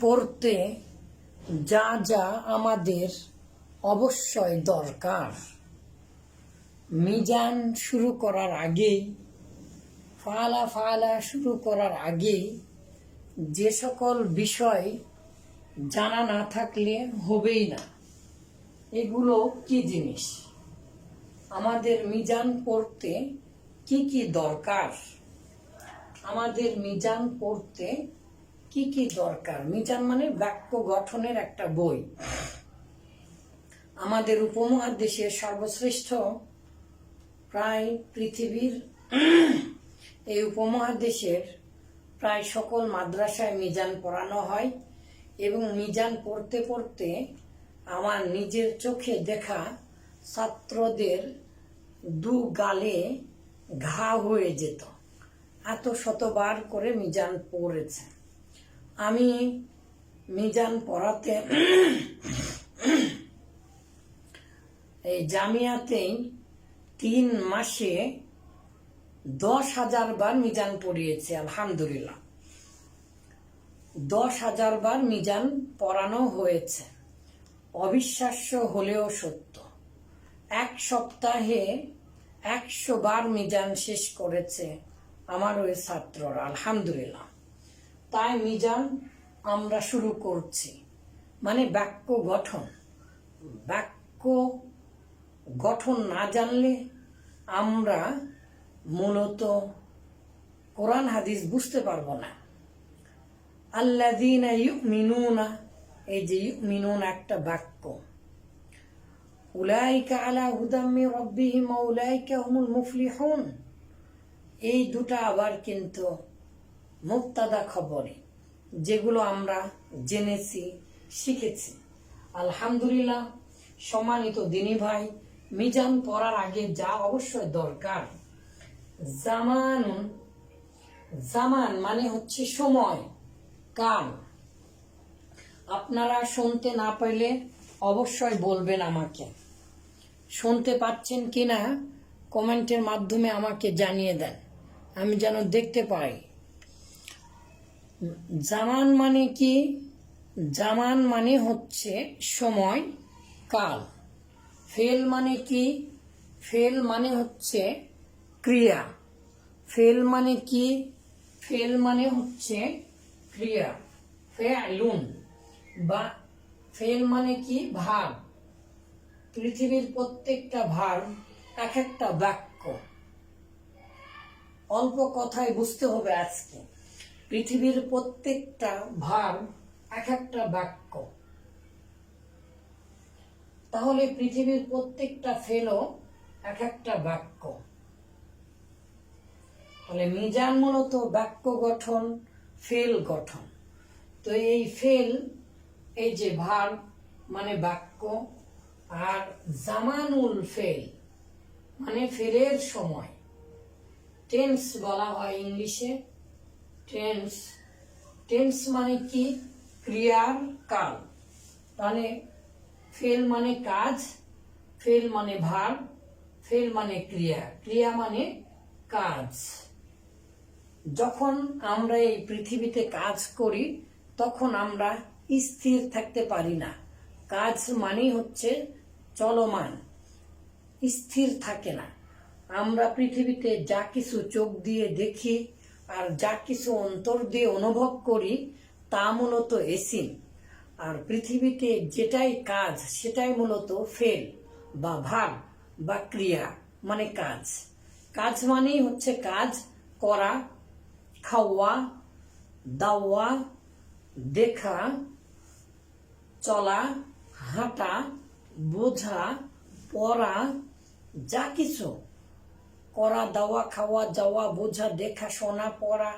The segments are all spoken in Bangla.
পড়তে যা যা আমাদের অবশ্যই দরকার। মিজান শুরু করার আগেই ফালা ফালা শুরু করার আগেই যে সকল বিষয় জানা না থাকলে হবেই না। এগুলো কি জিনিস? আমাদের মিজান পড়তে কি কি দরকার? আমাদের মিজান পড়তে কি কি দরকার? মিজান মানে বাক্য গঠনের একটা বই। আমাদের উপমহাদেশের সর্বশ্রেষ্ঠ প্রায় পৃথিবীর এই উপমহাদেশের প্রায় সকল মাদ্রাসায় মিজান পড়ানো হয় এবং মিজান পড়তে পড়তে আমার নিজের চোখে দেখা ছাত্রদের দু গালে ঘা হয়ে যেত। এত শতবার করে মিজান পড়েছে। আমি মিজান পড়াতে এই জামিয়াতেই তিন মাসে দশ হাজার বার মিজান পড়িয়েছে, আলহামদুলিল্লাহ। দশ হাজার বার মিজান পড়ানো হয়েছে। অবিশ্বাস্য হলেও সত্য। এক সপ্তাহে একশো বার মিজান শেষ করেছে আমার ওই ছাত্ররা, আলহামদুলিল্লাহ। তাই মিজান, আমরা শুরু করছি। মানে বাক্য গঠন। বাক্য গঠন না জানলে আমরা মূলত কোরআন, হাদিস বুঝতে পারব না। আল্লাদিনা মিনুনা এই যে মিনুন একটা বাক্য। উলাইকা আলা হুদাম্মি রব্বিহিম উলাইকা হুমুল মুফলিহুন। এই দুটা আবার কিন্তু মুক্তাদা খবরে, যেগুলো আমরা জেনেছি, শিখেছি। আলহামদুলিল্লাহ, সম্মানিত দিনী ভাই, মিজান পড়ার আগে যা অবশ্যই দরকার। জামান জামান মানে হচ্ছে সময়, কাল। আপনারা শুনতে না পাইলে অবশ্যই বলবেন আমাকে। শুনতে পাচ্ছেন কিনা? কমেন্টের মাধ্যমে আমাকে জানিয়ে দেন। আমি যেন দেখতে পাই। জামান মানে কি? জামান মানে হচ্ছে সময়, কাল। ফেল মানে কি? ফেল মানে হচ্ছে ক্রিয়া। ফেল মানে কি? ফেল মানে হচ্ছে ক্রিয়া। ফেলুন বা ফেল মানে কি? ভাব পৃথিবীর প্রত্যেকটা ভাব এক একটা বাক্য। অল্প কথায় বুঝতে হবে আজকে। পৃথিবীর প্রত্যেকটা ভার এক একটা বাক্য। তাহলে পৃথিবীর প্রত্যেকটা ফেলও এক একটা বাক্য। তাহলে মিজান মূলত বাক্য গঠন, ফেল গঠন। তো এই ফেল, এই যে ভার মানে বাক্য, আর জামানুল ফেল মানে ফেলের সময়। টেন্স বলা হয় ইংলিশে। টেন্স টেন্স মানে কি? ক্রিয়ার কাল। তাহলে ফেল মানে কাজ, ফেল মানে ভার, ফেল মানে ক্রিয়া। ক্রিয়া মানে কাজ। যখন আমরা এই পৃথিবীতে কাজ করি, তখন আমরা স্থির থাকতে পারি না। কাজ মানেই হচ্ছে চলমান, স্থির থাকে না। আমরা পৃথিবীতে যা কিছু চোখ দিয়ে দেখি আর যা কিছু অন্তর দিয়ে অনুভব করি, তা মূলত এসিন। আর পৃথিবীতে যেটাই কাজ, সেটাই মূলত ফেল বা ভাব বা ক্রিয়া মানে কাজ। কাজ মানেই হচ্ছে কাজ, করা, খাওয়া, দাওয়া, দেখা, চলা, হাঁটা, বোঝা, পড়া, যা কিছু। করা, দাওয়া, খাওয়া, যাওয়া, বোঝা, দেখা, শোনা, পড়া,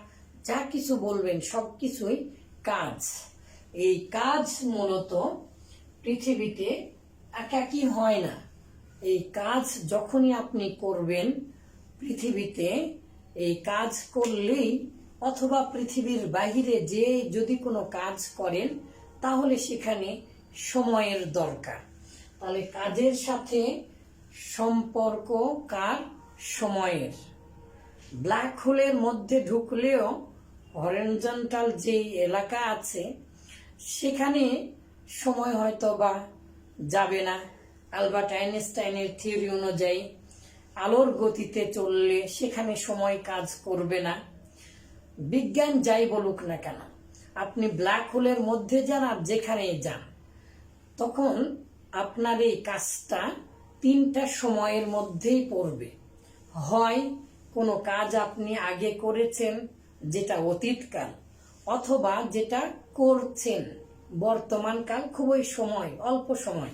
যা কিছু বলবেন, সব কিছুই কাজ। এই কাজ মূলত পৃথিবীতে একাকি হয় না। এই কাজ যখনই আপনি করবেন, পৃথিবীতে এই কাজ করলেই অথবা পৃথিবীর বাহিরে যে যদি কোনো কাজ করেন, তাহলে সেখানে সময়ের দরকার। তাহলে কাজের সাথে সম্পর্ক কার? সময়ের। ব্ল্যাক হোলের মধ্যে ঢুকলেও হরেঞ্জন্টাল যে এলাকা আছে, সেখানে সময় হয়তো বা যাবে না। আলবার্ট আইনস্টাইনের থিওরি অনুযায়ী, আলোর গতিতে চললে সেখানে সময় কাজ করবে না। বিজ্ঞান যাই বলুক না কেন, আপনি ব্ল্যাক হোলের মধ্যে যান আর যেখানেই যান, তখন আপনার এই কাজটা তিনটা সময়ের মধ্যেই পড়বে। হয়, কোনো কাজ আপনি আগে করেছেন যেটা অতীতকাল অথবা যেটা করছেন। বর্তমানকাল খুবই সময়, অল্প সময়।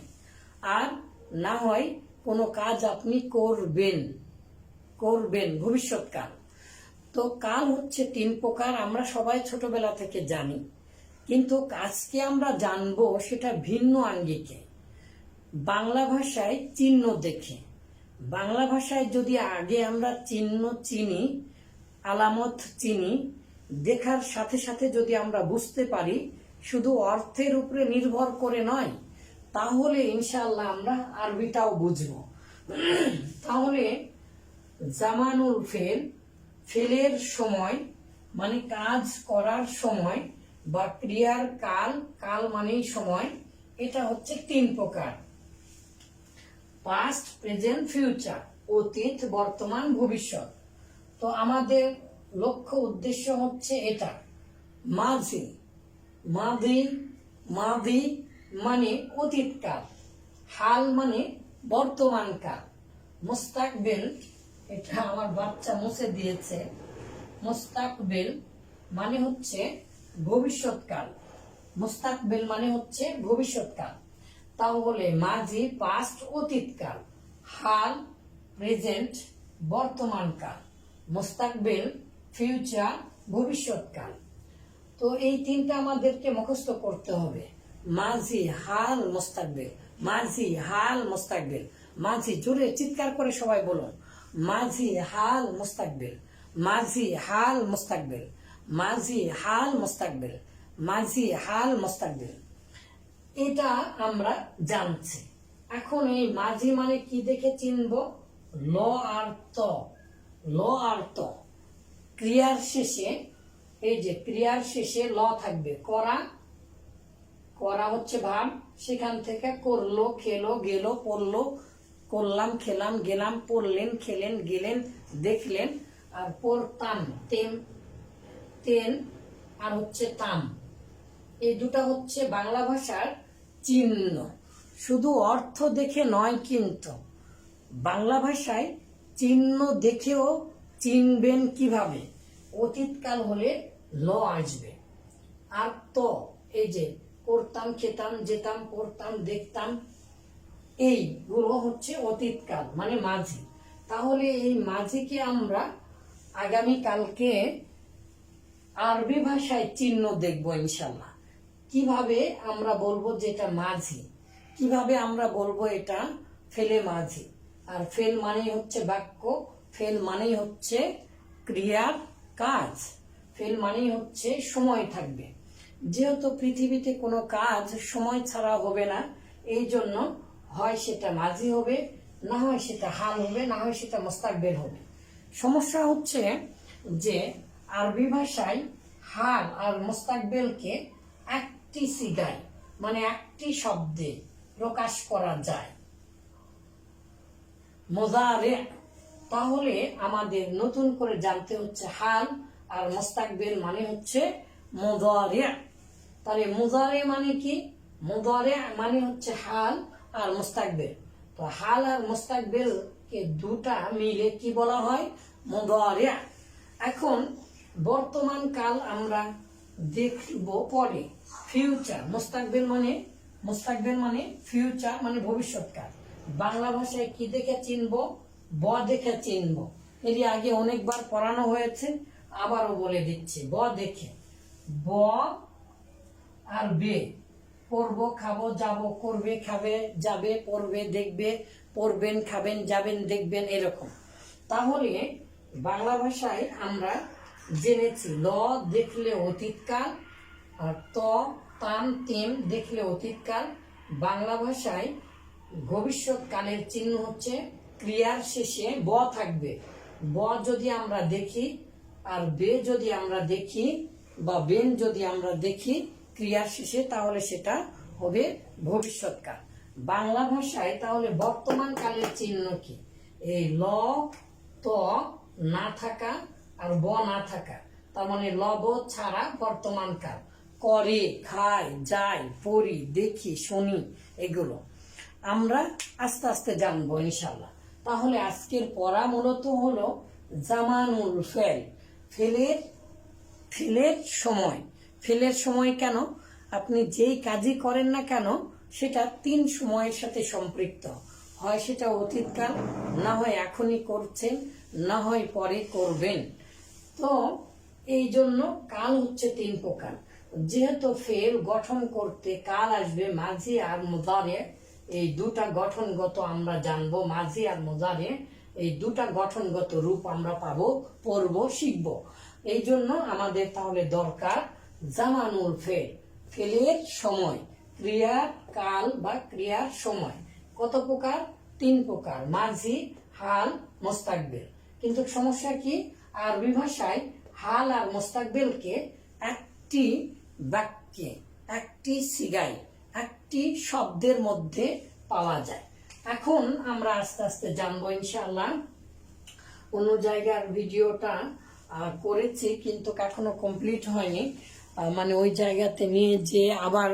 আর না হয় কোনো কাজ আপনি করবেন করবেন ভবিষ্যৎকাল। তো কাল হচ্ছে তিন প্রকার, আমরা সবাই ছোটবেলা থেকে জানি। কিন্তু আজকে আমরা জানব সেটা ভিন্ন আঙ্গিকে। বাংলা ভাষায় চিহ্ন দেখে। বাংলা ভাষায় যদি আগে আমরা চিহ্ন চিনি, আলামত চিনি, দেখার সাথে সাথে যদি আমরা বুঝতে পারি, শুধু অর্থের উপরে নির্ভর করে নয়, তাহলে ইনশাল্লাহ আমরা আরবিটাও বুঝব। তাহলে জামানুল ফেল, ফেলের সময় মানে কাজ করার সময় বা ক্রিয়ার কাল কাল মানেই সময়, এটা হচ্ছে তিন প্রকার। পাস্ট প্রেজেন্ট ফিউচার অতীত, বর্তমান, ভবিষ্যৎ। তো আমাদের লক্ষ্য উদ্দেশ্য হচ্ছে এটা। মাঝি মাদি মাদি মানে অতীতকাল। হাল মানে বর্তমান কাল মুস্তাকবিল এটা আমার বাচ্চা মুছে দিয়েছে। মুস্তাকবিল মানে হচ্ছে ভবিষ্যৎকাল। মুস্তাকবিল মানে হচ্ছে ভবিষ্যৎকাল। তাহলে মাঝি পাস্ট অতীতকাল হাল প্রেজেন্ট বর্তমানকাল মোস্তাকবেল ফিউচার ভবিষ্যৎকাল তো এই তিনটা আমাদেরকে মুখস্থ করতে হবে। মাঝি, হাল, মুস্তাকবিল। মাঝি, হাল, মোস্তাকবেল। মাঝি, জোরে চিৎকার করে সবাই বলুন। মাঝি, হাল, মোস্তাকবেল। মাঝি, হাল, মোস্তাকবেল। মাঝি, হাল, মোস্তাকবেল। মাঝি, হাল, মুস্তাকবিল। এটা আমরা জানছি। এখন এই মাঝি মানে কি দেখে চিনব? ল আর ত। ল আর ত। ক্রিয়ার শেষে, এই যে ক্রিয়ার শেষে ল থাকবে। করা করা হচ্ছে ভাব সেখান থেকে করল, খেলো, গেল, পড়ল, করলাম, খেলাম, গেলাম, পড়লেন, খেলেন, গেলেন, দেখলেন, আর পড়তাম। তেম, তেন, আর হচ্ছে তাম। এই দুটা হচ্ছে বাংলা ভাষার চিহ্ন। শুধু অর্থ দেখে নয় কিন্তু বাংলা ভাষায় চিহ্ন দেখেও চিনবেন কীভাবে? অতীতকাল হলে ল আসবে। আর তো, এই যে করতাম, খেতাম, যেতাম, পড়তাম, দেখতাম, এই এইগুলো হচ্ছে অতীতকাল মানে মাঝি। তাহলে এই মাঝিকে আমরা আগামী কালকে আরবি ভাষায় চিহ্ন দেখব ইনশাল্লাহ। কীভাবে আমরা বলব যে এটা মাঝি? কীভাবে আমরা বলব এটা ফেলে মাঝি? আর ফেল মানেই হচ্ছে বাক্য, ফেল মানেই হচ্ছে ক্রিয়ার কাজ, ফেল মানেই হচ্ছে সময় থাকবে। যেহেতু পৃথিবীতে কোনো কাজ সময় ছাড়া হবে না, এই জন্য হয় সেটা মাঝি হবে, না হয় সেটা হাল হবে, না হয় সেটা মোস্তাকবেল হবে। সমস্যা হচ্ছে যে আরবি ভাষায় হাল আর মোস্তাকবেলকে একটি সিগায় মানে একটি শব্দে প্রকাশ করা যায়। মোজারে তাহলে আমাদের নতুন করে জানতে হচ্ছে হাল আর মোস্তাকবেল মানে হচ্ছে মোজারে তাহলে মোজারে মানে কি? মোজারে মানে হচ্ছে হাল আর মোস্তাকবেল। তো হাল আর মোস্তাকবেল কে দুটা মিলে কি বলা হয়? মোজারে এখন বর্তমান কাল আমরা দেখব পরে। ফিউচার মোস্তাকবেল মানে মোস্তাকবেল মানে ফিউচার মানে ভবিষ্যৎকাল। বাংলা ভাষায় কি দেখে চিনব? ব দেখে চিনব। এর আগে অনেকবার পড়ানো হয়েছে, আবারও বলে দিচ্ছি, ব দেখে। ব আর বে, পড়ব, খাব, যাব, করবে, খাবে, যাবে, পড়বে, দেখবে, পড়বেন, খাবেন, যাবেন, দেখবেন, এরকম। তাহলে বাংলা ভাষায় আমরা জেনেছি, ল দেখলে অতীতকাল আর ত তান তেম দেখলে অতীতকাল, বাংলা ভাষায় ভবিষ্যৎকালের চিহ্ন হচ্ছে ক্রিয়ার শেষে ব থাকবে। ব যদি আমরা দেখি আর বে যদি আমরা দেখি বা বেন যদি আমরা দেখি ক্রিয়ার শেষে, তাহলে সেটা হবে ভবিষ্যৎকাল। বাংলা ভাষায় তাহলে বর্তমান কালের চিহ্ন কি? এই ল, ত না থাকা আর ব না থাকা। তার মানে লব ছাড়া বর্তমান কাল। করে, খায় যাই পড়ি, দেখি, শুনি, এগুলো। আমরা আস্তে আস্তে জানব ইনশাল্লাহ তাহলে আজকের পড়া মূলত হলো জামানুল ফেল। ফেলের ফেলের সময়। ফেলের সময় কেন? আপনি যেই কাজই করেন না কেন, সেটা তিন সময়ের সাথে সম্পৃক্ত। হয় সেটা অতীতকাল, না হয় এখনই করছেন, না হয় পরে করবেন। তো এই জন্য কাল হচ্ছে তিন প্রকার। যেহেতু ফেল গঠন করতে কাল আসবে মাঝি আর মুদারে এই দুটা গঠনগত আমরা জানব, মাঝি আর মুদারে এই দুটা গঠনগত রূপ আমরা পাবো, পড়ব, শিখব। এই জন্য আমাদের তাহলে দরকার জামানুল ফেল, ফেলের সময় ক্রিয়ার কাল বা ক্রিয়ার সময়। কত প্রকার? তিন প্রকার, মাঝি, হাল, মোস্তাকবেল। কিন্তু সমস্যা কি? আরবি ভাষায় হাল আর মোস্তাকবেলকে একটি বাক্যে, একটি সিগাই একটি শব্দের মধ্যে পাওয়া যায়। এখন আমরা আস্তে আস্তে জানব ইনশাল্লাহ অন্য জায়গার ভিডিওটা করেছি কিন্তু এখনও কমপ্লিট হয়নি। মানে ওই জায়গাতে নিয়ে যে আবার